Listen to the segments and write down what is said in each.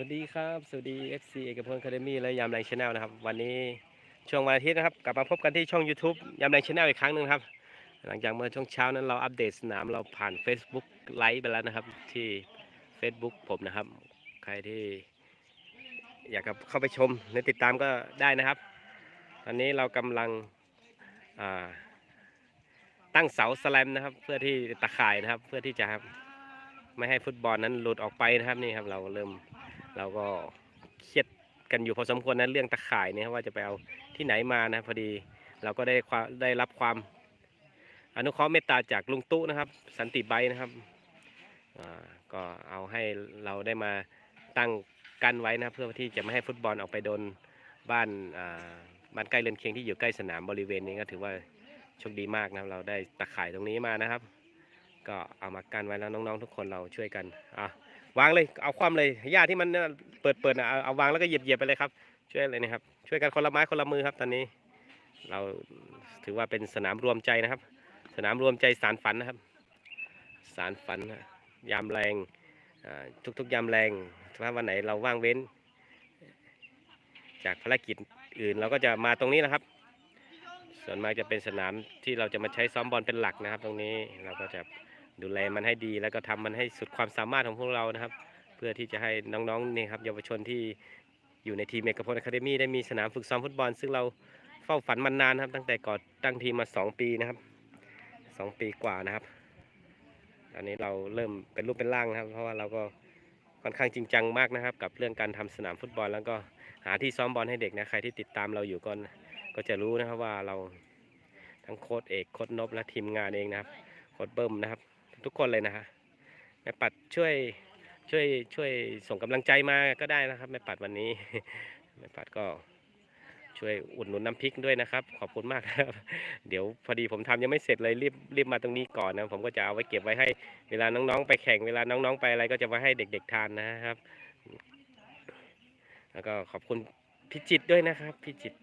วัสดีครับ สวัสดี FC เอกพลคาเดมี่และยามแรงชาแนลนะครับ วันนี้ช่วงวันอาทิตย์นะครับ กลับมาพบกันที่ช่อง YouTube ยามแรงชาแนลอีกครั้งหนึ่งครับ หลังจากเมื่อช่วงเช้านั้นเราอัปเดตสนามเราผ่าน Facebook ไลฟ์ไปแล้วนะครับ ที่ Facebook ผมนะครับ ใครที่อยากเข้าไปชมหรือติดตามก็ได้นะครับ ตอนนี้เรากำลังตั้งเสาสแลมนะครับ เพื่อที่ตะข่ายนะครับ เพื่อที่จะไม่ให้ฟุตบอลนั้นหลุดออกไปนะครับนี่ครับเราเริ่ม เราก็เครียดกันอยู่พอสมควรนะเรื่องตะข่ายเนี่ยว่าจะไปเอาที่ไหนมานะพอดีเราก็ได้ความได้รับความอนุเคราะห์เมตตาจากลุงตู้นะครับ สันติไบนะครับก็เอาให้เราได้มาตั้งกันไว้นะเพื่อที่จะไม่ให้ฟุตบอลออกไปโดนบ้านบ้านใกล้เรือนเคียงที่อยู่ใกล้สนามบริเวณนี้ก็ถือว่าโชคดีมากนะครับเราได้ตะข่ายตรงนี้มานะครับ ก็เอามากันไว้แล้วน้องๆทุกคนเราช่วยกันอะ วางเลยเอาความเลยหญ้าที่มันเปิดเปิดนะเอาเอาวางแล้วก็เหยียบเหยียบไปเลยครับ ช่วยเลยนะครับ ช่วยกันคนละไม้คนละมือครับ ตอนนี้ เราถือว่าเป็นสนามรวมใจนะครับ สนามรวมใจสารฝันนะครับ สารฝันยามแรงทุกๆยามแรงถ้าวันไหนเราว่างเว้น จากภารกิจอื่นเราก็จะมาตรงนี้นะครับ ส่วนมากจะเป็นสนามที่เราจะมาใช้ซ้อมบอลเป็นหลักนะครับ ตรงนี้เราก็จะ ดูแลมันให้ดีแล้วก็ทำมันให้สุดความสามารถของพวกเรานะครับ เพื่อที่จะให้น้องๆนี่ครับเยาวชนที่อยู่ในทีมเอกพลอะคาเดมี่ได้มีสนามฝึกซ้อมฟุตบอล ซึ่งเราเฝ้าฝันมันนานครับ ตั้งแต่ก่อนตั้งทีมมา 2 ปีนะครับ 2 ปีกว่านะครับตอนนี้เราเริ่มเป็นรูปเป็นร่างนะครับ เพราะว่าเราก็ค่อนข้างจริงจังมากนะครับ กับเรื่องการทำสนามฟุตบอล แล้วก็หาที่ซ้อมบอลให้เด็กนะใครที่ติดตามเราอยู่ก็ก็จะรู้นะครับว่าเราทั้งโค้ชเอกโค้ชนบและทีมงานเองนะครับโค้ชเบิ้มนะครับ ทุกคนเลยนะฮะแม่ปัดช่วยช่วยช่วยส่งกำลังใจมาก็ได้นะครับแม่ปัดวันนี้แม่ปัดก็ช่วยอุดหนุนน้ำพริกด้วยนะครับ ขอบคุณมากครับ เดี๋ยวพอดีผมทำยังไม่เสร็จเลยรีบรีบมาตรงนี้ก่อนนะ ผมก็จะเอาไว้เก็บไว้ให้เวลาน้องๆ ไปแข่งเวลาน้องๆ ไปอะไรก็จะไว้ให้เด็ก ๆทานนะครับ แล้วก็ขอบคุณพี่จิตด้วยนะครับพี่จิต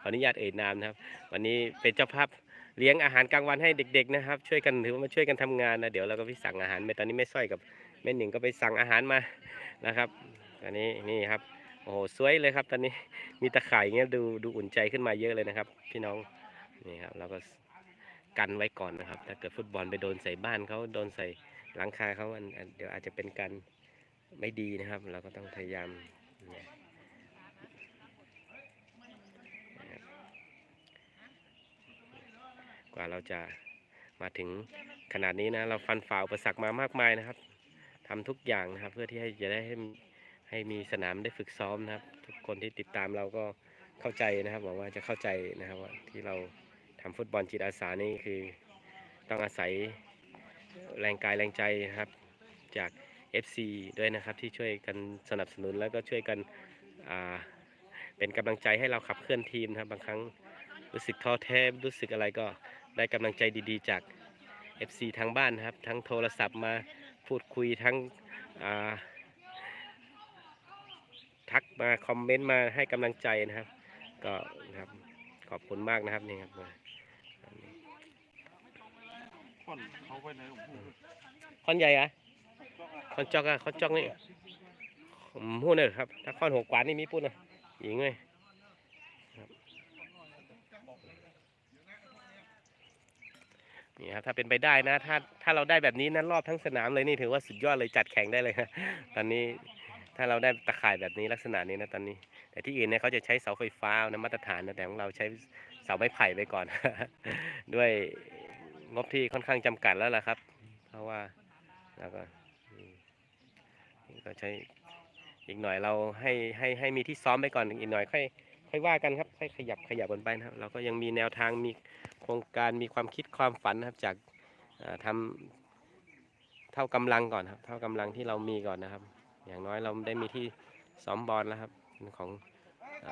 ขออนุญาตเอ่ยนามนะครับ วันนี้เป็นเจ้าภาพ เลี้ยงอาหารกลางวันให้เด็ก ๆ นะครับ ช่วยกันถือว่ามาช่วยกันทำงานนะเดี๋ยวเราก็ไปสั่งอาหารไปตอนนี้แม่สร้อยกับแม่หนิงก็ไปสั่งอาหารมานะครับอันนี้นี่ครับโอ้โหสวยเลยครับ ตอนนี้มีตะข่ายเงี้ยดูดูอุ่นใจขึ้นมาเยอะเลยนะครับ พี่น้องนี่ครับเราก็กันไว้ก่อนนะครับ ถ้าเกิดฟุตบอลไปโดนใส่บ้านเขาโดนใส่หลังคาเขาอันเดี๋ยวอาจจะเป็นการไม่ดีนะครับ เราก็ต้องพยายามเนี่ยนะครับ กว่าเราจะมาถึงขนาดนี้นะ เราฟันฝ่าอุปสรรคมามากมายนะครับทำทุกอย่างนะครับ เพื่อที่ให้จะได้ให้ให้มีสนามได้ฝึกซ้อมนะครับ ทุกคนที่ติดตามเราก็เข้าใจนะครับหวังว่าจะเข้าใจนะครับว่าที่เราทำฟุตบอลจิตอาสานี่คือต้องอาศัยแรงกายแรงใจนะครับ จาก FC ด้วยนะครับที่ช่วยกันสนับสนุนแล้วก็ช่วยกันเป็นกำลังใจให้เราขับเคลื่อนทีมนะครับบางครั้งรู้สึกท้อแท้รู้สึกอะไรก็ ได้กำลังใจดีๆ จาก FC ทางบ้านครับ ทั้งโทรศัพท์มาพูดคุยทั้งทักมาคอมเมนต์มาให้กำลังใจนะครับ ก็นะครับขอบคุณมากนะครับนี่ครับมาผ่อนเขาไปไหนผมพูดคอนใหญ่อะคอนจอกอะคอนจอกนี่ผมพูดเลยครับถ้าคอนหัวกวานนี่มีพูดนะหญิงเลยครับ นี่ครับถ้าเป็นไปได้นะถ้าถ้าเราได้แบบนี้นะรอบทั้งสนามเลยนี่ถือว่าสุดยอดเลยจัดแข่งได้เลยนะตอนนี้ถ้าเราได้ตะข่ายแบบนี้ลักษณะนี้นะตอนนี้ แต่ที่อื่นเนี่ยเขาจะใช้เสาไฟฟ้านะมาตรฐานนะแต่ของเราใช้เสาไม้ไผ่ไปก่อน ด้วยงบที่ค่อนข้างจำกัดแล้วล่ะครับ เพราะว่าแล้วก็ก็ใช้อีกหน่อยเราให้ให้ให้มีที่ซ้อมไปก่อนอีกหน่อยค่อยค่อยว่ากันครับค่อยขยับขยับกันไปนะครับเราก็ยังมีแนวทางมี โครงการมีความคิดความฝันนะครับ จากเอ่อทำเท่ากำลังก่อนครับ เท่ากำลังที่เรามีก่อนนะครับ อย่างน้อยเราได้มีที่ซ้อมบอลแล้วครับของอ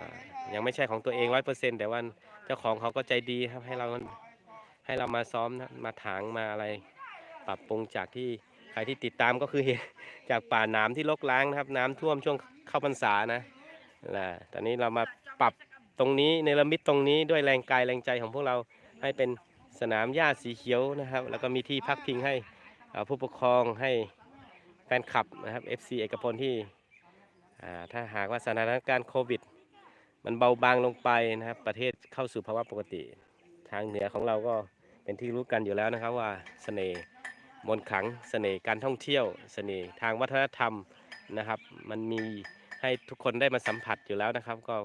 ยังไม่ใช่ของตัวเองร้อยเปอร์เซ็นต์แต่ว่าเจ้าของเขาก็ใจดีครับให้เราให้เรามาซ้อมนะมาถางมาอะไร ปรับปรุงจากที่ใครที่ติดตามก็คือเห็นจากป่าน้ำที่รกร้างนะครับ น้ำท่วมช่วงเข้าพรรษานะแหละตอนนี้เรามาปรับตรงนี้เนรมิตตรงนี้ด้วยแรงกายแรงใจของพวกเรา ให้เป็นสนามหญ้าสีเขียวนะครับ แล้วก็มีที่พักพิงให้ผู้ปกครองให้แฟนคลับนะครับ FC เอกพลที่ถ้าหากว่าสถานการณ์โควิด มันเบาบางลงไปนะครับ ประเทศเข้าสู่ภาวะปกติ ทางเหนือของเราก็เป็นที่รู้กันอยู่แล้วนะครับว่าเสน่ห์มนต์ขังเสน่ห์การท่องเที่ยวเสน่ห์ทางวัฒนธรรมนะครับ มันมีให้ทุกคนได้มาสัมผัสอยู่แล้วนะครับ ก็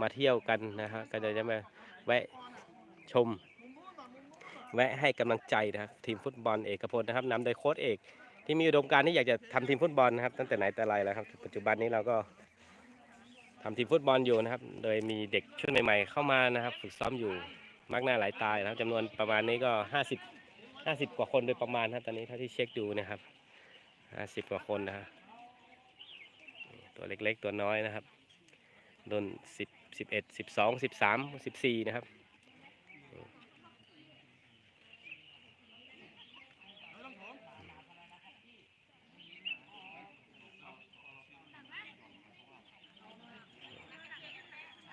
มาเที่ยวกันนะฮะก็จะจะมาแวะชม แวะให้กำลังใจนะครับทีมฟุตบอลเอกพลนะครับนำโดยโค้ชเอก ที่มีอุดมการที่อยากจะทำทีมฟุตบอลนะครับ ตั้งแต่ไหนแต่ไรแล้วครับ ปัจจุบันนี้เราก็ทำทีมฟุตบอลอยู่นะครับ โดยมีเด็กชุดใหม่ ๆ เข้ามานะครับ ฝึกซ้อมอยู่มากหน้าหลายตายนะครับจำนวนประมาณนี้ก็ 50ห้าสิบกว่าคนโดยประมาณครับตอนนี้เท่าที่เช็คดูนะครับห้าสิบกว่าคนนะครับตัวเล็กๆตัวน้อยนะครับโดนสิบสิบเอ็ดสิบสองสิบสามสิบสี่นะครับ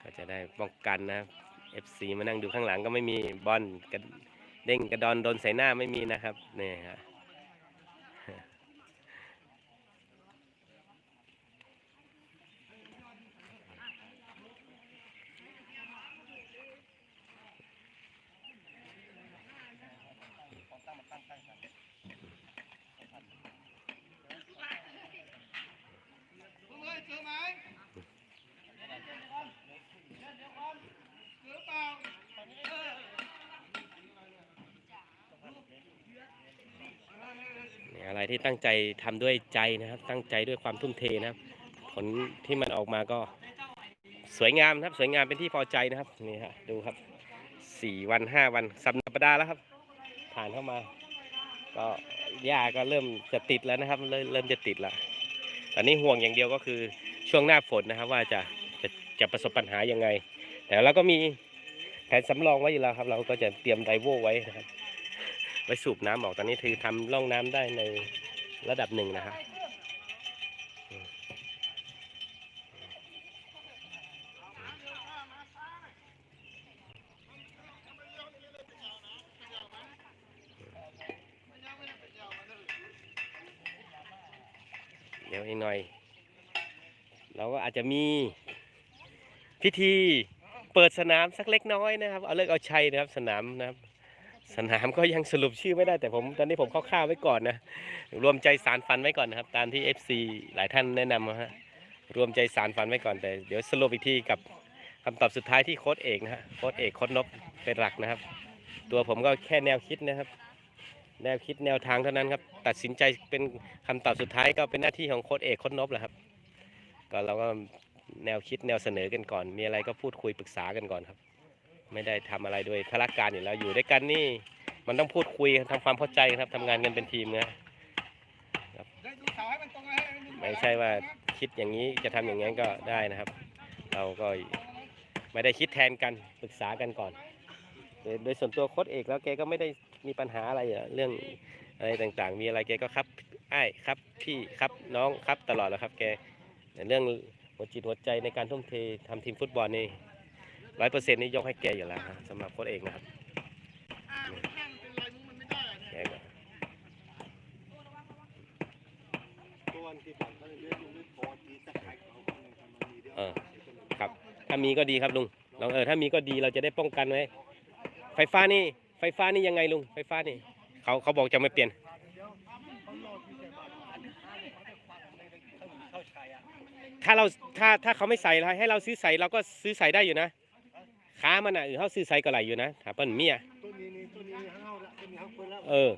ก็ จะได้ป้องกันนะ FC มานั่งดูข้างหลังก็ไม่มีบอลกระเด้งกระดอนโดนใส่หน้าไม่มีนะครับนี่ฮะ นี่ อะไรที่ตั้งใจทำด้วยใจนะครับ ตั้งใจด้วยความทุ่มเทนะครับ ผลที่มันออกมาก็สวยงามครับ สวยงามเป็นที่พอใจนะครับนี่ฮะดูครับสี่วันห้าวันสัปดาห์แล้วครับ ผ่านเข้ามา ก็หญ้าก็เริ่มจะติดแล้วนะครับ เริ่มเริ่มจะติดแล้วตอนนี้ห่วงอย่างเดียวก็คือช่วงหน้าฝนนะครับ ว่าจะจะจะประสบปัญหายังไง แต่เราก็มีแผนสำรองไว้อยู่แล้วครับ เราก็จะเตรียมไดโวไว้นะครับ ไว้สูบน้ำออกตอนนี้คือทำร่องน้ำได้ในระดับหนึ่งนะครับเดี๋ยวอีกหน่อย เราก็อาจจะมีพิธีเปิดสนามสักเล็กน้อยนะครับ เอาเลิกเอาชัยนะครับสนามนะครับ สนามก็ยังสรุปชื่อไม่ได้แต่ผมตอนนี้ผมคร่าวๆไว้ก่อนนะรวมใจสารฝันไว้ก่อนนะครับ ตามที่ FC หลายท่านแนะนำฮะรวมใจสารฝันไว้ก่อนแต่เดี๋ยวสรุปอีกทีกับคำตอบสุดท้ายที่โค้ดเอกนะฮะโค้ดเอกโค้ดนบเป็นหลักนะครับ ตัวผมก็แค่แนวคิดนะครับ แนวคิดแนวทางเท่านั้นครับตัดสินใจเป็นคำตอบสุดท้ายก็เป็นหน้าที่ของโค้ดเอกโค้ดนบแหละครับ ก็เราก็แนวคิดแนวเสนอกันก่อน มีอะไรก็พูดคุยปรึกษากันก่อนครับ ไม่ได้ทำอะไรโดยพละการอยู่แล้วอยู่ด้วยกันนี่ มันต้องพูดคุยทำความเข้าใจครับทำงานกันเป็นทีมนะครับไม่ใช่ว่าคิดอย่างนี้จะทำอย่างนั้ก็ได้นะครับ เราก็ไม่ได้คิดแทนกันปรึกษากันก่อน โดยส่วนตัวโค้ชเอกแล้วแกก็ไม่ได้มีปัญหาอะไรเรื่องอะไรต่างๆ มีอะไรแกก็ครับไอ้ครับพี่ครับน้องครับตลอดแล้วครับแกเรื่องหัวจิตหัวใจในการทุ่มเททำทีมฟุตบอลนี่ ร้อยเปอร์เซ็นต์นี่ยกให้แกอยู่แล้วครับสำหรับโค้ชเอกนะครับแกก็เออครับ ถ้ามีก็ดีครับลุงลองเออถ้ามีก็ดีเราจะได้ป้องกันไว้ ไฟฟ้านี่ ไฟฟ้านี่ยังไงลุง ไฟฟ้านี่ เขาเขาบอกจะไม่เปลี่ยนถ้าเราถ้าถ้าเขาไม่ใส่ให้เราซื้อใส่เราก็ซื้อใส่ได้อยู่นะ ค้ามันอะเออเขาซื้อใส่ก็ไหลอยู่นะถามเปิ้นเมียเออ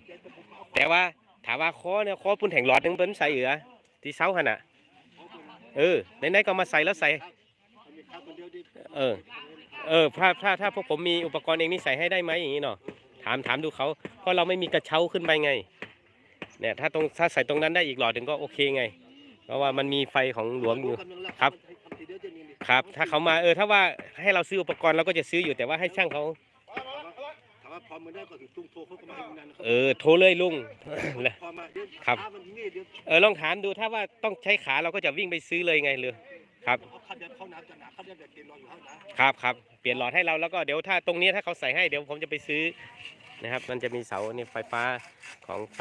แต่ว่าถามว่าคอเนี่ยคอปุ่นแห่งหลอดหนึงเปิ้นใส่เอือที่เสาหันอะเออไหนๆก็มาใส่แล้วใส่เออ เออถ้าถ้าถ้าพวกผมมีอุปกรณ์เองนี่ใส่ให้ได้ไหมอย่างนี้เนาะถามถามดูเขาเพราะเราไม่มีกระเช้าขึ้นไปไงเนี่ยถ้าตรงถ้าใส่ตรงนั้นได้อีกหลอดหนึ่งก็โอเคไง เพราะว่ามันมีไฟของหลวงอยู่ครับ ครับ ถ้าเขามาเออถ้าว่าให้เราซื้ออุปกรณ์เราก็จะซื้ออยู่แต่ว่าให้ช่างเขาถามว่าพอมาได้ก็ถึงตุ้งโทรเขาก็มาให้งานเออโทรเลยลุง พอมาเดี๋ยวครับช้ามันนี่เดี๋ยวเออลองถามดูถ้าว่าต้องใช้ขาเราก็จะวิ่งไปซื้อเลยไงเลยครับ เขาคันเดียวเขาน้ำจะหนาคันเดียวเด็กเกณฑ์รออยู่ข้างหน้าครับครับเปลี่ยนหลอดให้เราแล้วก็เดี๋ยวถ้าตรงนี้ถ้าเขาใส่ให้เดี๋ยวผมจะไปซื้อนะครับ มันจะมีเสาเนี่ยไฟฟ้าของไฟ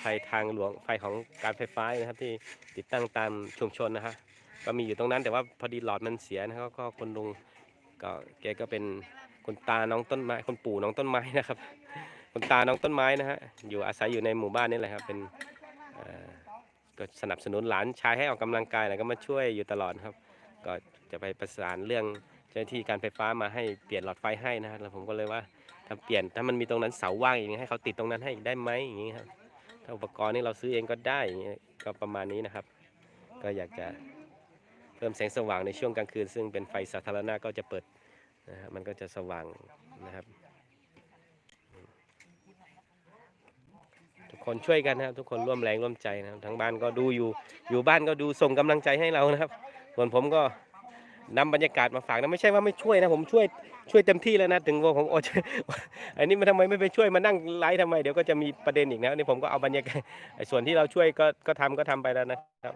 ไฟทางหลวงไฟของการไฟฟ้านะครับที่ติดตั้งตามชุมชนนะฮะ ก็มีอยู่ตรงนั้นแต่ว่าพอดีหลอดมันเสียนะครับก็คนลุงก็แกก็เป็นคุณตาน้องต้นไม้คุณปู่น้องต้นไม้นะครับคุณตาน้องต้นไม้นะฮะอยู่อาศัยอยู่ในหมู่บ้านนี่แหละครับเป็นก็สนับสนุนหลานชายให้ออกกำลังกายแล้วก็มาช่วยอยู่ตลอดครับ ก็จะไปประสานเรื่องเจ้าหน้าที่การไฟฟ้ามาให้เปลี่ยนหลอดไฟให้นะฮะแล้วผมก็เลยว่าถ้าเปลี่ยนถ้ามันมีตรงนั้นเสาว่างอย่างนี้ให้เขาติดตรงนั้นให้ได้ไหมอย่างนี้ครับถ้าอุปกรณ์นี่เราซื้อเองก็ได้อย่างนี้ก็ประมาณนี้นะครับ ก็อยากจะ เพิ่มแสงสว่างในช่วงกลางคืน ซึ่งเป็นไฟสาธารณะก็จะเปิดนะฮะมันก็จะสว่างนะครับ ทุกคนช่วยกันนะครับ ทุกคนร่วมแรงร่วมใจนะครับทั้งบ้านก็ดูอยู่อยู่บ้านก็ดูส่งกำลังใจให้เรานะครับ ส่วนผมก็นำบรรยากาศมาฝากนะไม่ใช่ว่าไม่ช่วยนะผมช่วยช่วยเต็มที่แล้วนะถึงว่าผมโอ้อันนี้มันทำไมไม่ไปช่วยมานั่งไลฟ์ทำไมเดี๋ยวก็จะมีประเด็นอีกนะนี่ผมก็เอาบรรยากาศส่วนที่เราช่วยก็ก็ทำก็ทำไปแล้วนะครับ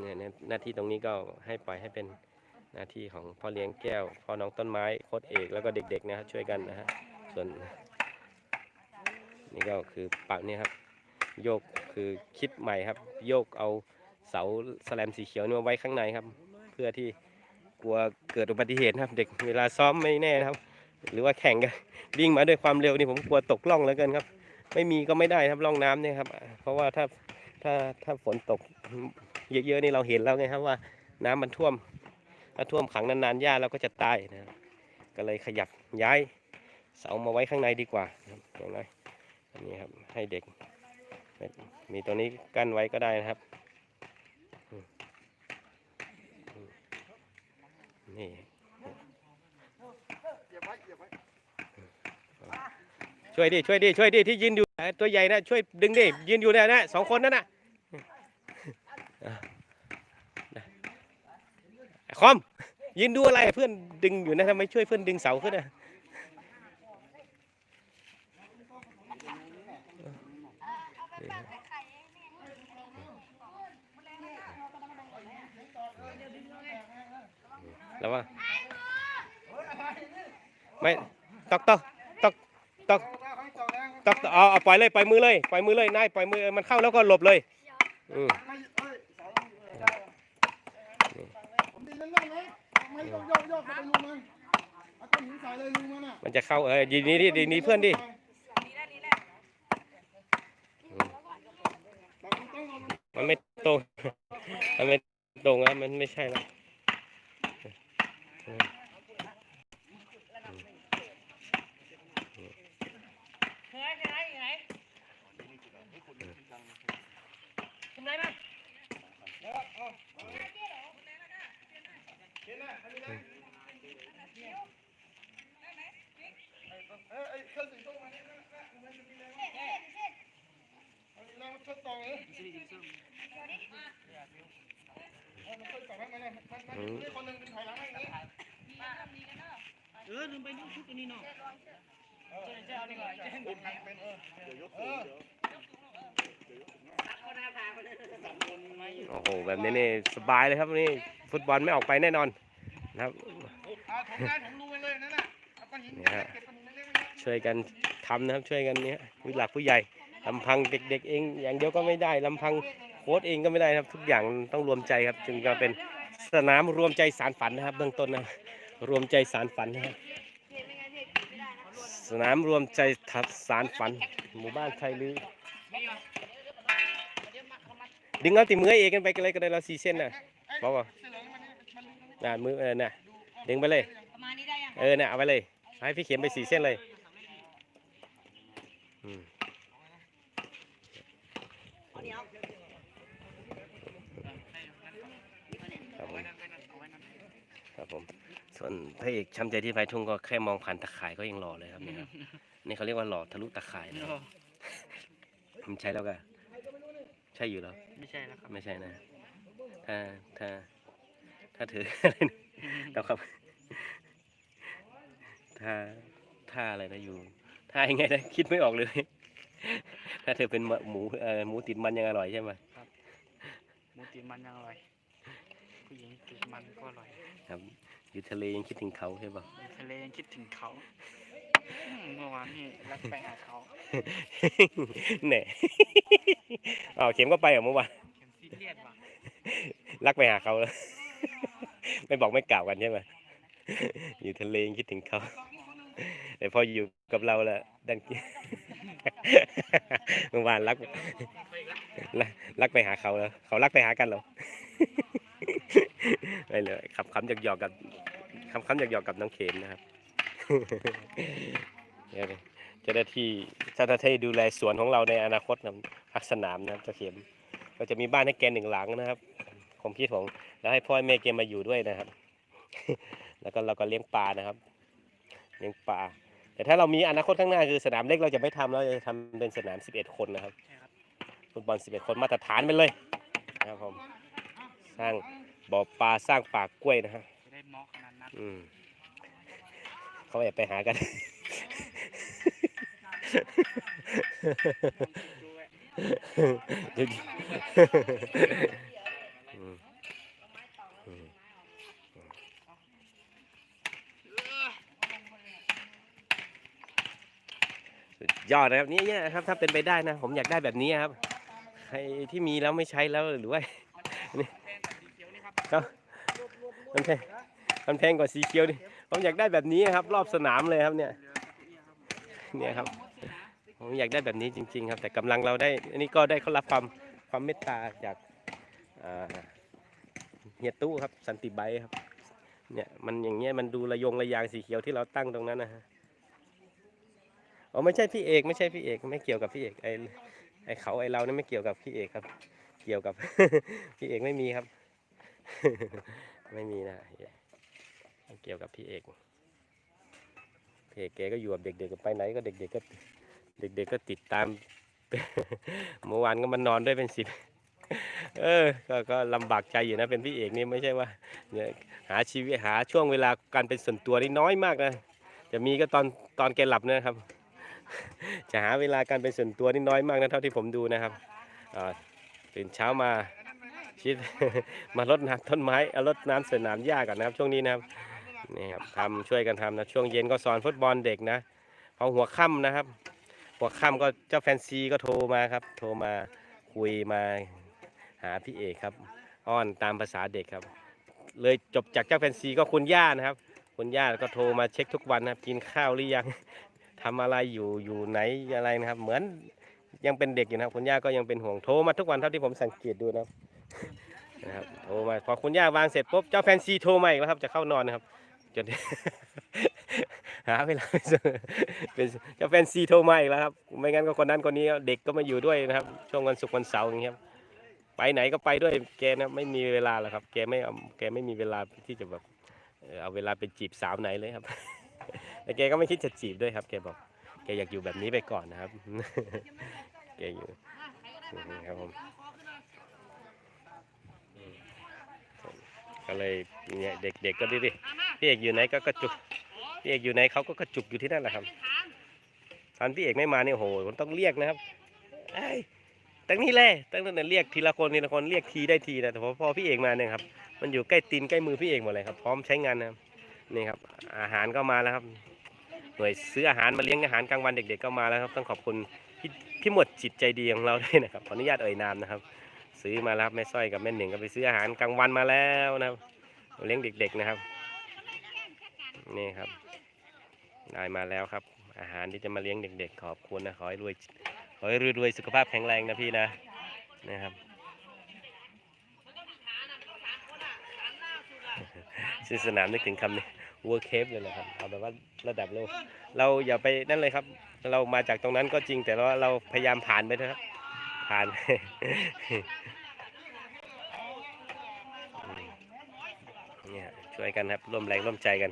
เนี่ยหน้าที่ตรงนี้ก็ให้ปล่อยให้เป็นหน้าที่ของพ่อเลี้ยงแก้วพ่อน้องต้นไม้โค้ดเอกแล้วก็เด็กๆนะครับช่วยกันนะฮะส่วนนี่ก็คือปะเนี่ยครับโยกคือคิดใหม่ครับ โยกเอาเสาสแลมสีเขียวนี่มาไว้ข้างในครับ เพื่อที่กลัวเกิดอุบัติเหตุนะครับ เด็กเวลาซ้อมไม่แน่นะครับ หรือว่าแข่งกันวิ่งมาด้วยความเร็วนี่ผมกลัวตกล่องแล้วกันครับ ไม่มีก็ไม่ได้ครับร่องน้ำเนี่ยครับ เพราะว่าถ้าถ้าถ้าฝนตก เยอะๆนี่เราเห็นแล้วไงครับว่า น้ำมันท่วมถ้าท่วมขังนานๆหญ้าเราก็จะตายนะครับก็เลยขยับย้ายเสามาไว้ข้างในดีกว่าอย่างไรอันนี้ครับให้เด็ก มีตัวนี้กั้นไว้ก็ได้นะครับนี่ช่วยดิช่วยดิช่วยดิที่ยืนอยู่ตัวใหญ่นะช่วยดึงดิยืนอยู่เนี่ยนะสองคนนั่นนะอะ คอมยืนดูอะไรเพื่อนดึงอยู่นะทำไมช่วยเพื่อนดึงเสาขึ้นอะแล้วว่าไม่ตอกตอกตอกตอกตอกเอาเอาปล่อยเลยปล่อยมือเลยปล่อยมือเลยนายปล่อยมือมันเข้าแล้วก็หลบเลยอืม มดีเล่นๆนะไม่โยกโยกโยกไปลุงมันเอาก้อนหินใส่เลยลุงมันอะมันจะเข้าเออดีนี้ดิดีนี้เพื่อนดิต้องต้องเอามันไม่ตร งมันไม่ตรงแล้วมันไม่ใช่แล้วอืมเออลืมไปยกชุดตัวนี้เนาะ เจ้าดีกว่าเจ้าเป็นเออเดี๋ยวยกเออโอ้โหแบบนี้นี่สบายเลยครับนี่ฟุตบอลไม่ออกไปแน่นอนนะครับเอาทำงานของลุงไปเลยนั่นน่ะเอาก้อนหินนี่ฮะช่วยกันทำนะครับช่วยกันเนี้ยผู้หลักผู้ใหญ่ลำพังเด็กๆเอง อย่างเดียวก็ไม่ได้ลำพังโค้ชเองก็ไม่ได้ครับทุกอย่างต้องรวมใจครับ จึงจะเป็นสนามรวมใจสารฝันนะครับ เบื้องต้นนะรวมใจสารฝันนะครับ สนามรวมใจทับสารฝัน หมู่บ้านไทยลือดึงเอาติมือเองกันไปกันเลยก็ได้เราสี่เส้นน่ะบอกว่าน่ะมือเออน่ะดึงไปเลยเออเนี่ยเอาไปเลย ให้พี่เข็มไปสี่เส้นเลยอืมครับผมครับผม ส่วนพระเอกช้ำใจที่ไฟทุ่งก็แค่มองผ่านตะข่ายก็ยังหล่อเลยครับนี่ครับนี่เขาเรียกว่าหล่อทะลุตะข่ายนะครับมันใช่แล้วกันใช่อยู่แล้วไม่ใช่แล้วครับไม่ใช่นะถ้าถ้าถ้าถืออะไรนะต้องครับถ้าถ้าอะไรนะอยู่ถ้ายังไงนะคิดไม่ออกเลย ถ้าเธอเป็นหมูเอ่อหมูติดมันยังอร่อยใช่ไหมหมูติดมันยังอร่อยผู้หญิงติดมันก็อร่อยครับ อยู่ทะเลยังคิดถึงเขาใช่ป่ะในทะเลยังคิดถึงเขาอืมเมื่อวานนี่รักไปหาเขาแหน่อ๋อเข็มก็ไปเหรอเมื่อวานเข็มซีเรียสว่ะรักไปหาเขาแล้วไม่บอกไม่กล่าวกันใช่ไหมอยู่ทะเลยังคิดถึงเขาแต่พออยู่กับเราแล้วดันเมื่อวานรักรักรักไปหาเขาแล้วเขารักไปหากันเหรอ ไม่เลยคำคำหยอกหยอกกับคำคำหยอกหยอกกับน้องเขมนะครับเดี๋ยวดิเจ้าหน้าที่เจ้าหน้าที่ดูแลสวนของเราในอนาคตนะพักสนามนะครับเจ้าเข็มก็จะมีบ้านให้แกหนึ่งหลังนะครับผมคิดของแล้วให้พ่อแม่แกมาอยู่ด้วยนะครับ แล้วก็เราก็เลี้ยงปลานะครับเลี้ยงปลาแต่ถ้าเรามีอนาคตข้างหน้าคือสนามเล็กเราจะไม่ทำเราจะทำเป็นสนาม 11 คนนะครับครับฟุตบอล 11 คนมาตรฐานไปเลยนะครับผมสร้าง บ่อปลาสร้างป่ากล้วยนะฮะจะได้เหมาะขนาดนั้นอืมเขาแอบไปหากัน ดูไว้อืมอืมสุดยอดนะครับนี่เนี่ยครับ ถ้าเป็นไปได้นะ ผมอยากได้แบบนี้ครับ ใครที่มีแล้วไม่ใช้แล้วหรือว่า นี่ ครับมันแพงมันแพงกว่าสีเขียวดิผมอยากได้แบบนี้ครับ รอบสนามเลยครับเนี่ยเนี่ยครับ ผมอยากได้แบบนี้จริง ๆ ครับ แต่กำลังเราได้ อันนี้ก็ได้เขารับความความเมตตาจากเฮียตู้ครับสันติไบครับเนี่ยมันอย่างเงี้ยมันดูระยงระยางสีเขียวที่เราตั้งตรงนั้นนะฮะอ๋อไม่ใช่พี่เอก ไม่ใช่พี่เอก ไม่เกี่ยวกับพี่เอกไอไอเขาไอเราเนี่ยไม่เกี่ยวกับพี่เอกครับ เกี่ยวกับ พี่เอกไม่มีครับ ไม่มีนะเกี่ยวกับพี่เอกพี่เอกแกก็อยู่กับเด็กๆไปไหนก็เด็กๆก็เด็ก ๆก็ติดตามเมื่อวานก็มานอนด้วยเป็นสิบเออก็ก็ลำบากใจอยู่นะเป็นพี่เอกนี่ไม่ใช่ว่าหาชีวิตหาช่วงเวลาการเป็นส่วนตัวนี่น้อยมากนะจะมีก็ตอนตอนแกหลับนะครับ จะหาเวลาการเป็นส่วนตัวนี่น้อยมากนะเท่าที่ผมดูนะครับตื่นเช้ามา ชิด มารดน้ำต้นไม้เอารดน้ำสนามหญ้าก่อนนะครับ ช่วงนี้นะครับนี่ครับทำช่วยกันทำนะช่วงเย็นก็สอนฟุตบอลเด็กนะพอหัวค่ำนะครับ หัวค่ำก็เจ้าแฟนซีก็โทรมาครับ โทรมาคุยมาหาพี่เอกครับ อ้อนตามภาษาเด็กครับ เลยจบจากเจ้าแฟนซีก็คุณย่านะครับ คุณย่าก็โทรมาเช็คทุกวันนะครับ กินข้าวหรือยังทำอะไรอยู่อยู่ไหนอะไรนะครับ เหมือนยังเป็นเด็กอยู่นะครับ คุณย่าก็ยังเป็นห่วงโทรมาทุกวันเท่าที่ผมสังเกตดูนะครับ นะครับโทรมาพอคุณย่าวางเสร็จปุ๊บเจ้าแฟนซีโทรมาอีกแล้วครับจะเข้านอนนะครับจน หาเวลาไม่เจอเป็นเจ้าแฟนซีโทรมาอีกแล้วครับไม่งั้นก็คนนั้นคนนี้เด็กก็มาอยู่ด้วยนะครับ ช่วงวันศุกร์วันเสาร์อย่างเงี้ยครับไปไหนก็ไปด้วยแกนะไม่มีเวลาหรอกครับ แกไม่เอาแกไม่มีเวลาที่จะแบบเอ่อเอาเวลาไปจีบสาวไหนเลยครับ แต่แกก็ไม่คิดจะจีบด้วยครับ แกบอกแกอยากอยู่แบบนี้ไปก่อนนะครับ แกอยู่นี่ครับผมอืม ก็เลยเนี่ยเด็กๆก็ดิดิพี่เอกอยู่ไหนก็กระจุกพี่เอกอยู่ไหนเขาก็กระจุกอยู่ที่นั่นแหละครับตอนพี่เอกไม่มาเนี่ยโหผมต้องเรียกนะครับไอ้ยตั้งนี้แหละตั้งแต่เรียกทีละคนทีละคนเรียกทีได้ทีนะแต่พอพอพี่เอกมาเนี่ยครับมันอยู่ใกล้ตีนใกล้มือพี่เอกหมดเลยครับพร้อมใช้งานนะครับนี่ครับ อาหารก็มาแล้วครับหน่วยซื้ออาหารมาเลี้ยงอาหารกลางวันเด็กๆก็มาแล้วครับ ต้องขอบคุณพี่พี่หมวดจิตใจดีของเราด้วยนะครับขออนุญาตเอ่ยนามนะครับ ซื้อมาแล้วครับแม่สร้อยกับแม่หนึ่งก็ไปซื้ออาหารกลางวันมาแล้วนะครับเลี้ยงเด็กๆนะครับ นี่ครับ ได้มาแล้วครับ อาหารที่จะมาเลี้ยงเด็ก ๆ ขอบคุณนะขอให้รวยขอให้รวยๆสุขภาพแข็งแรงนะพี่นะนะครับชื่อสนามนึกถึงคำนี้วัวเคฟเลยนะครับเอาแบบว่าระดับโลกเราอย่าไปนั่นเลยครับ เรามาจากตรงนั้นก็จริงแต่ว่าเราพยายามผ่านไปนะครับผ่าน อืมเนี่ย ช่วยกันครับร่วมแรงร่วมใจกัน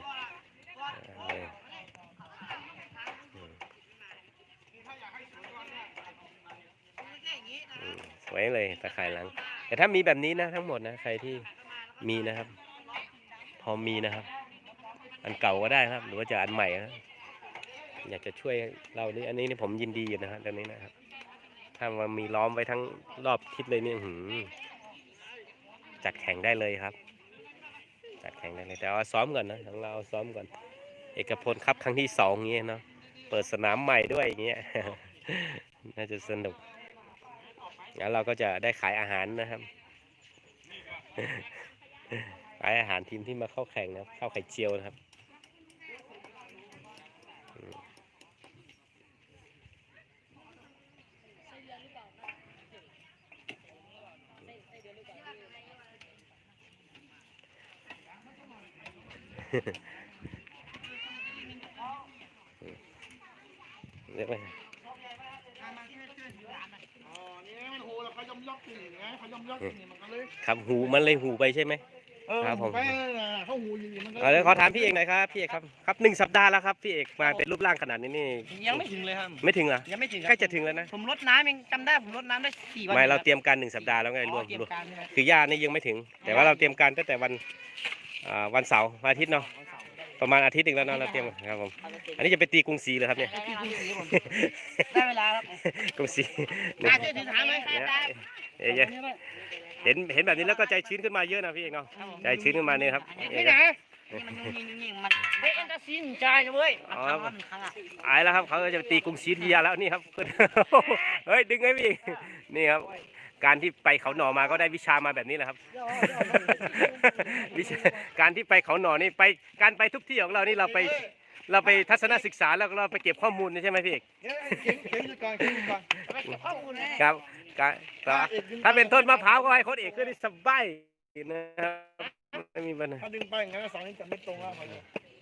สวยเลยตะข่ายหลัง แต่ถ้ามีแบบนี้นะทั้งหมดนะใครที่มีนะครับ พอมีนะครับ อันเก่าก็ได้ครับ หรือว่าจะอันใหม่นะอยากจะช่วยเรานี่อันนี้นี่ผมยินดีอยู่นะฮะตรงนี้นะครับ ถ้ามันมีล้อมไว้ทั้งรอบทิศเลยเนี่ยหืมจัดแข่งได้เลยครับ จัดแข่งได้เลยแต่ว่าซ้อมก่อนนะของเราซ้อมก่อน เอกพลครับครั้งที่สองเงี้ยเนาะเปิดสนามใหม่ด้วยอย่างเงี้ยน่าจะสนุกแล้วเราก็จะได้ขายอาหารนะครับขายอาหารทีมที่มาเข้าแข่งนะครับข้าวไข่เจียวนะครับ เรียกว่าอ๋อนี่มันโหแล้วไงเขายอมยอกนี่มันก็เลยครับหูมันเลยหูไปใช่ไหมครับผมเขาหูอยู่มันก็เอาเดี๋ยขอถามพี่เอกหน่อยครับพี่เอกครับครับหนึ่งสัปดาห์แล้วครับพี่เอกมาเป็นรูปร่างขนาดนี้นี่ยังไม่ถึงเลยครับไม่ถึงเหรอยังไม่ถึงใกล้จะถึงแล้วนะผมลดน้ำยังจำได้ผมลดน้ำได้สี่วันไม่เราเตรียมการหนึ่งสัปดาห์แล้วไงรวมรวมคือย่านี่ยังไม่ถึง แต่ว่าเราเตรียมการตั้งแต่วัน วันเสาร์วันอาทิตย์เนาะประมาณอาทิตย์หนึ่งแล้วเนาะเราเตรียมครับผมอันนี้จะไปตีกรุงศรีเลยครับเนี่ยได้เวลาครับกรุงศรีตาเจ๊ถือถังเลยเนี่ยเอ๊ะเห็นเห็นแบบนี้แล้วก็ใจชื้นขึ้นมาเยอะนะพี่เอกเนาะใจชื้นขึ้นมาเนี่ยครับเอ๊ะนี่ไหนนี่มันยิงยิงมันเฮ้ยเอ็นจะสินใจนะเว้ยมันทำมันทำอะอายแล้วครับเขาจะไปตีกรุงศรีอยุธยาแล้วนี่ครับเฮ้ยดึงไงพี่นี่ครับ การที่ไปเขาหน่อมาก็ได้วิชามาแบบนี้แหละครับ วิชาการที่ไปเขาหน่อนี่ไปการไปทุกที่ของเรานี่เราไป เราไปทัศนศึกษาแล้วก็เราไปเก็บข้อมูลนี่ใช่ไหมพี่เอกเฮ้ยเก่งเก่งอยู่ก่อนเก่งอยู่ก่อนไปเก็บข้อมูลเลยครับการครับถ้าเป็นต้นมะพร้าวก็ให้โคนเอกขึ้นได้สบายนะครับไม่มีปัญหาถ้าดึงไปอย่างนั้นสองนี้จะไม่ตรงแล้วเขาจะ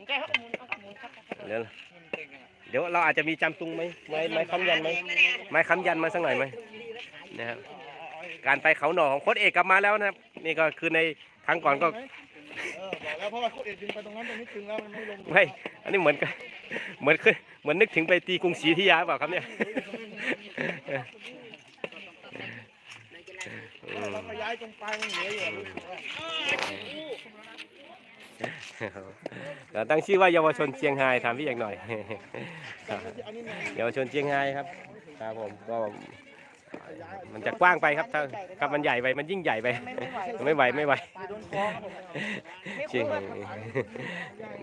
แก้ข้อมูลเอาข้อมูลครับเดี๋ยวเดี๋ยวเราอาจจะมีจำตุงไหมไม้ไม้ค้ำยันไหมไม้ค้ำยันมาสักหน่อยไหมนะครับ การไปเขาหน่อของโค้ชเอกกลับมาแล้วนะครับ นี่ก็คือในครั้งก่อนก็เออบอกแล้วเพราะว่าเขาเอ็ดดึงไปตรงนั้นตรงนี้ดึงแล้วมันไม่ลงไม่อันนี้เหมือนกันเหมือนคือเหมือนนึกถึงไปตีกรุงศรีอยุธยาเปล่าครับเนี่ยอืมเราก็ย้ายตรงปลายมันเหลืออยู่เราตั้งชื่อว่าเยาวชนเชียงไฮ้ถามพี่เอกหน่อย อันนี้มันเยาวชนเชียงไฮ้ครับครับผมก็ มันจะกว้างไปครับถ้าครับมันใหญ่ไปมันยิ่งใหญ่ไป ไม่ไหวไม่ไหวโดนคอครับผมเชียง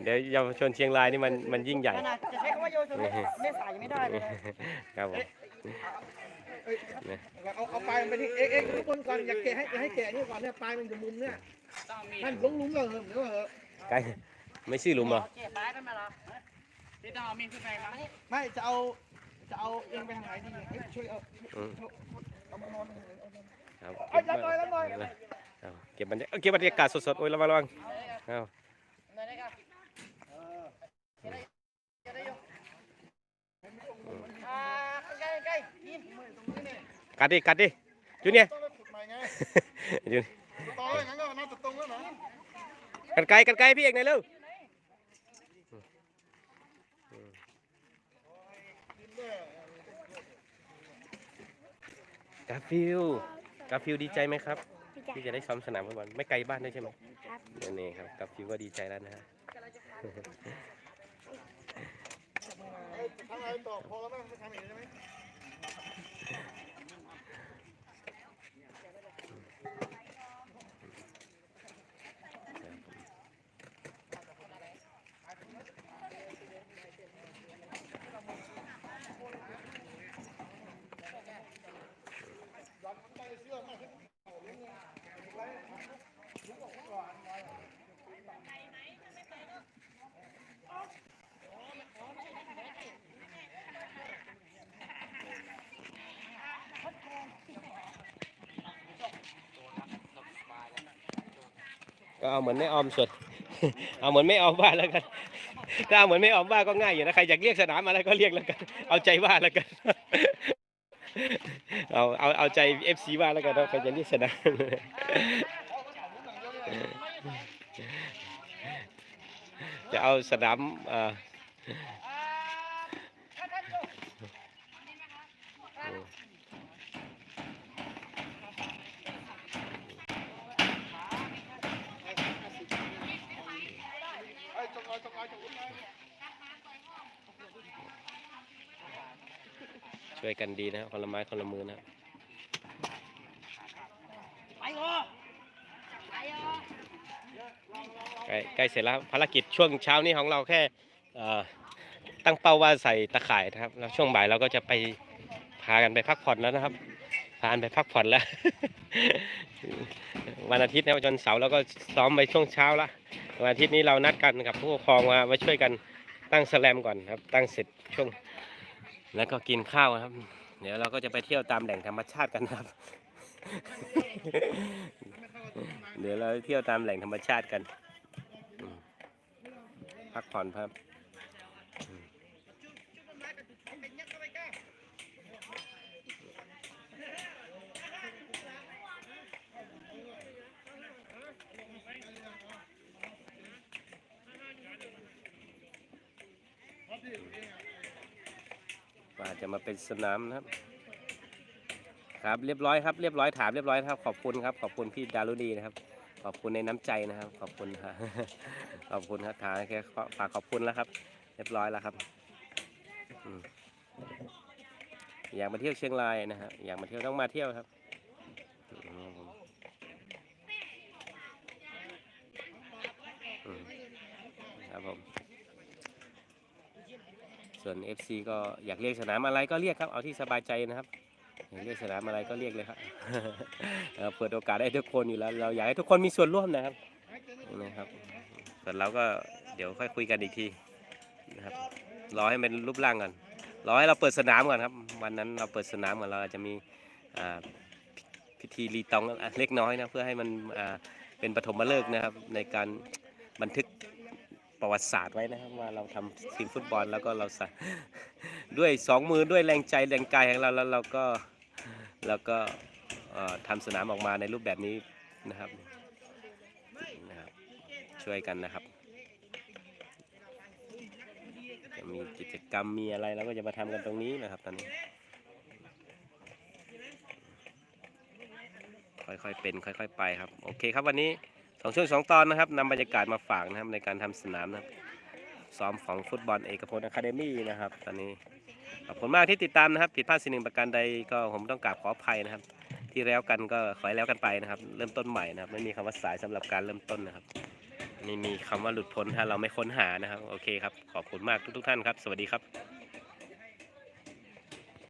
เดี๋ยวเยาวชนเชียงรายนี่มันมันยิ่งใหญ่ขนาดจะใช้คำว่าโยชนไม่สายยังไม่ได้เลยครับผมเอาเอาปลายมันไปที่เอ็กเอ็กทุกคนก่อนอย่าแกะให้อย่าให้แกะนี่ก่อนเนี่ยปลายมันอยู่มุมเนี่ยนั่นลงหลุมเลยเดี๋ยวเหอะใกล้ไม่ชื่อหลุมเหรอเจ็บไปได้ไหมล่ะพี่ต้องเอามีดขึ้นไปมั้ยไม่จะเอา จะเอาเองไปทางไหนดีเอ้ยช่วยเอาอืมเอามานอนครับเอารับหน่อยรับหน่อยครับเก็บบรรยากาศเก็บบรรยากาศสดๆโอ้ยระวังระวังเอาได้ได้ครับอ่าใกล้ใกล้กินกัดดิกัดดิจูเนียร์ต้องไปขุดใหม่ไงจูเนียร์ต่อเลยงั้นก็น่าจะตรงแล้วนะกันไกลกันไกลพี่เอกหน่อยเร็ว กาฟิลกาฟิลดีใจไหมครับ ที่จะได้ซ้อมสนามฟุตบอลไม่ไกลบ้านด้วยใช่ไหมครับนี่ครับกาฟิลก็ดีใจแล้วนะฮะทางไหนต่อพอแล้วมั้งไม่ทำอีกใช่ไหม ก็เอาเหมือนไม่ออมสดเอาเหมือนไม่ออมบ้านแล้วกัน ถ้าเอาเหมือนไม่ออมบ้านก็ง่ายอยู่นะใครอยากเรียกสนามอะไรก็เรียกแล้วกัน เอาใจบ้าแล้วกัน เอาเอาเอาใจเอฟซีบ้าแล้วกันเราใครจะเรียกสนามจะเอาสนามอ่า กันดีนะครับคนละไม้คนละมือนะครับไปก่อนไปก่อนใกล้ใกล้เสร็จแล้วครับภารกิจช่วงเช้านี้ของเราแค่เอ่อตั้งเป้าว่าใส่ตะข่ายนะครับแล้วช่วงบ่ายเราก็จะไปพากันไปพักผ่อนแล้วนะครับพากันไปพักผ่อนแล้ว วันอาทิตย์นะวันเสาร์เราก็ซ้อมไปช่วงเช้าละวันอาทิตย์นี้เรานัดกันกับผู้ปกครองมามาช่วยกันตั้งแสแลมก่อนครับ ตั้งเสร็จช่วง แล้วก็กินข้าวครับ เดี๋ยวเราก็จะไปเที่ยวตามแหล่งธรรมชาติกันครับ เดี๋ยวเราเที่ยวตามแหล่งธรรมชาติกัน พักผ่อนครับอื มว่าจะมาเป็นสนามนะครับ ครับเรียบร้อยครับเรียบร้อยถามเรียบร้อยครับ ขอบคุณครับ ขอบคุณพี่ดารุณีนะครับ ขอบคุณในน้ำใจนะครับ ขอบคุณครับขอบคุณครับถามแค่ฝากขอบคุณแล้วครับ เรียบร้อยแล้วครับอืมอยากมาเที่ยวเชียงรายนะฮะอยากมาเที่ยวต้องมาเที่ยวครับอืมอืมครับผม ส่วน FC ก็อยากเรียกสนามอะไรก็เรียกครับ เอาที่สบายใจนะครับเรียกสนามอะไรก็เรียกเลยครับเปิดโอกาสให้ทุกคนอยู่แล้วเราอยากให้ทุกคนมีส่วนร่วมนะครับนะครับส่วนเราก็เดี๋ยวค่อยคุยกันอีกทีนะครับรอให้เป็นรูปร่างก่อนรอให้เราเปิดสนามก่อนครับ วันนั้นเราเปิดสนามก่อนเราอาจจะมีพิธีรีตองเล็กน้อยนะเพื่อให้มันเป็นปฐมฤกษ์นะครับ ในการบันทึก ประวัติศาสตร์ไว้นะครับว่าเราทำทีมฟุตบอลแล้วก็เราด้วยสองมือด้วยแรงใจแรงกายของเราแล้วเราก็แล้วก็เอ่อทำสนามออกมาในรูปแบบนี้นะครับนะครับช่วยกันนะครับจะมีกิจกรรมมีอะไรเราก็จะมาทำกันตรงนี้นะครับตอนนี้ค่อยๆเป็นค่อย ๆ ไปครับ โอเคครับวันนี้ สองช่วงสองตอนนะครับนำบรรยากาศมาฝากนะครับในการทำสนามนะครับซ้อมของฟุตบอลเอกพลอะคาเดมี่นะครับตอนนี้ขอบคุณมากที่ติดตามนะครับผิดพลาดสิ่งหนึ่งประการใดก็ผมต้องกราบขออภัยนะครับ ที่แล้วกันก็ขอให้แล้วกันไปนะครับ เริ่มต้นใหม่นะครับ ไม่มีคำว่าสายสำหรับการเริ่มต้นนะครับไม่มีคำว่าหลุดพ้นถ้าเราไม่ค้นหานะครับ โอเคครับ ขอบคุณมากทุกๆท่านครับ สวัสดีครับ